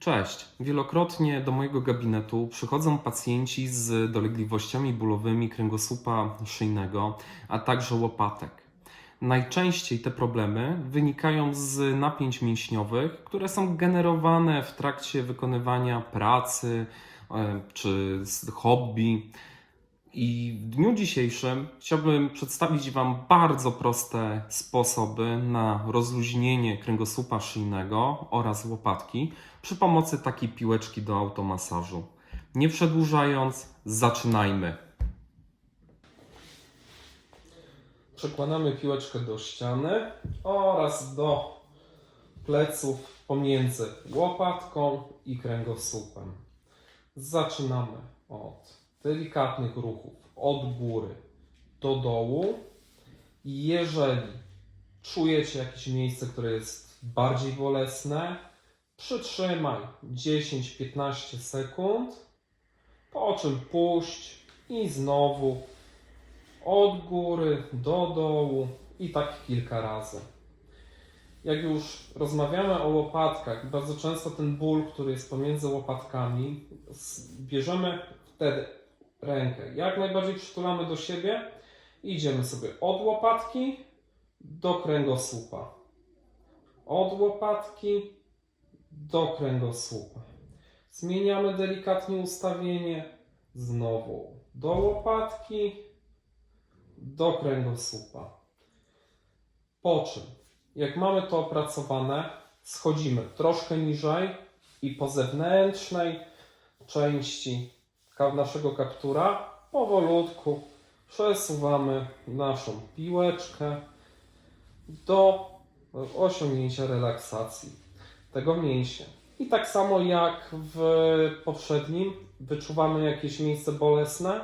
Cześć. Wielokrotnie do mojego gabinetu przychodzą pacjenci z dolegliwościami bólowymi kręgosłupa szyjnego, a także łopatek. Najczęściej te problemy wynikają z napięć mięśniowych, które są generowane w trakcie wykonywania pracy e, czy hobby. I w dniu dzisiejszym chciałbym przedstawić Wam bardzo proste sposoby na rozluźnienie kręgosłupa szyjnego oraz łopatki przy pomocy takiej piłeczki do automasażu. Nie przedłużając, zaczynajmy. Przekładamy piłeczkę do ściany oraz do pleców pomiędzy łopatką i kręgosłupem. Zaczynamy od delikatnych ruchów od góry do dołu. Jeżeli czujecie jakieś miejsce, które jest bardziej bolesne, przytrzymaj 10-15 sekund, po czym puść i znowu od góry do dołu i tak kilka razy. Jak już rozmawiamy o łopatkach, bardzo często ten ból, który jest pomiędzy łopatkami, bierzemy wtedy rękę, jak najbardziej przytulamy do siebie idziemy sobie od łopatki do kręgosłupa. Od łopatki do kręgosłupa. Zmieniamy delikatnie ustawienie, znowu do łopatki, do kręgosłupa. Po czym, jak mamy to opracowane, schodzimy troszkę niżej i po zewnętrznej części naszego kaptura powolutku przesuwamy naszą piłeczkę do osiągnięcia relaksacji tego mięśnia. I tak samo jak w poprzednim, wyczuwamy jakieś miejsce bolesne,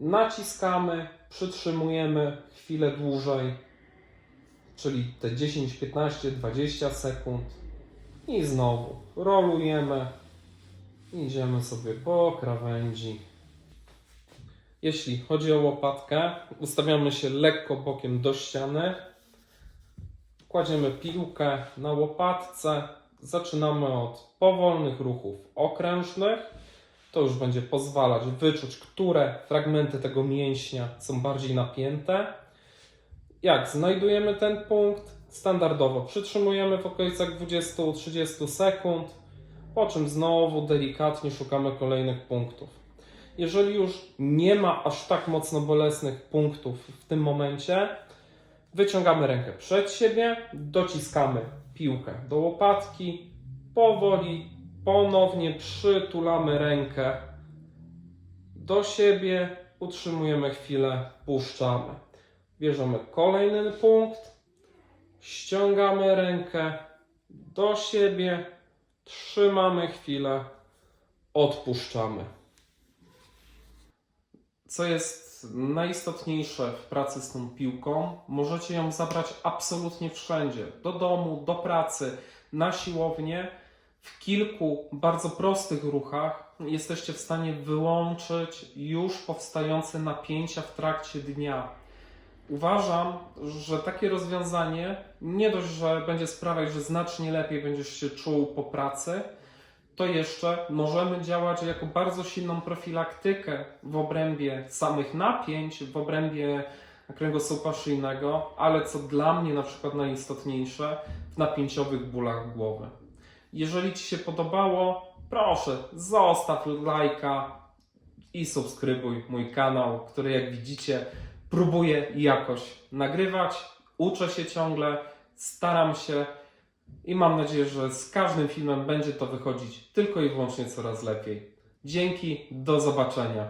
naciskamy, przytrzymujemy chwilę dłużej, czyli te 10, 15, 20 sekund i znowu rolujemy, idziemy sobie po krawędzi. Jeśli chodzi o łopatkę, ustawiamy się lekko bokiem do ściany, kładziemy piłkę na łopatce, zaczynamy od powolnych ruchów okrężnych. To już będzie pozwalać wyczuć, które fragmenty tego mięśnia są bardziej napięte. Jak znajdujemy ten punkt, standardowo przytrzymujemy w okolicach 20-30 sekund, po czym znowu delikatnie szukamy kolejnych punktów. Jeżeli już nie ma aż tak mocno bolesnych punktów w tym momencie, wyciągamy rękę przed siebie, dociskamy piłkę do łopatki, powoli, ponownie przytulamy rękę do siebie, utrzymujemy chwilę, puszczamy. Bierzemy kolejny punkt, ściągamy rękę do siebie, trzymamy chwilę, odpuszczamy. Co jest najistotniejsze w pracy z tą piłką, możecie ją zabrać absolutnie wszędzie do domu, do pracy, na siłownię. W kilku bardzo prostych ruchach jesteście w stanie wyłączyć już powstające napięcia w trakcie dnia. Uważam, że takie rozwiązanie nie dość, że będzie sprawiać, że znacznie lepiej będziesz się czuł po pracy, to jeszcze możemy działać jako bardzo silną profilaktykę w obrębie samych napięć, w obrębie kręgosłupa szyjnego, ale co dla mnie na przykład najistotniejsze, w napięciowych bólach głowy. Jeżeli Ci się podobało, proszę zostaw lajka i subskrybuj mój kanał, który jak widzicie próbuję jakoś nagrywać, uczę się ciągle, staram się i mam nadzieję, że z każdym filmem będzie to wychodzić tylko i wyłącznie coraz lepiej. Dzięki, do zobaczenia.